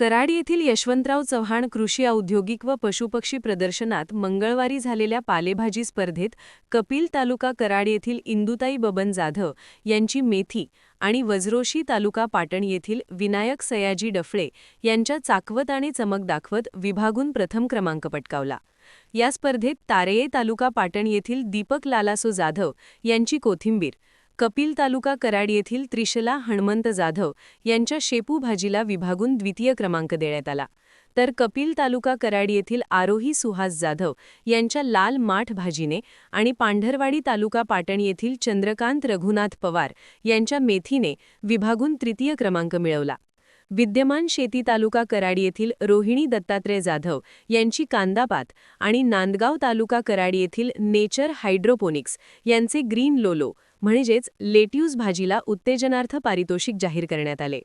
कराड येथील यशवंतराव चव्हाण कृषी औद्योगिक व पशुपक्षी प्रदर्शनात मंगळवारी झालेल्या पालेभाजी स्पर्धेत कपिल तालुका कराड येथील इंदुताई बबन जाधव यांची मेथी आणि वज्रोशी तालुका पाटण येथील विनायक सयाजी डफळे यांच्या चाकवत आणि चमक दाखवत विभागून प्रथम क्रमांक पटकावला. या स्पर्धेत तारेये तालुका पाटण येथील दीपक लालासो जाधव यांची कोथिंबीर कपिल तालुका कराड येथील त्रिशला हणमंत जाधव यांच्या शेपू भाजीला विभागून द्वितीय क्रमांक देण्यात आला. तर कपिल तालुका कराड येथील आरोही सुहास जाधव यांच्या लाल माठ भाजीने आणि पांढरवाडी तालुका पाटण येथील चंद्रकांत रघुनाथ पवार यांच्या मेथीने विभागून तृतीय क्रमांक मिळवला. विद्यमान शेती तालुका कराड येथील रोहिणी दत्तात्रय जाधव यांची कांदापात आणि नांदगाव तालुका कराड येथील नेचर हायड्रोपोनिक्स यांचे ग्रीन लोलो म्हणजेच लेट्यूज भाजीला उत्तेजनार्थ पारितोषिक जाहीर करण्यात आले.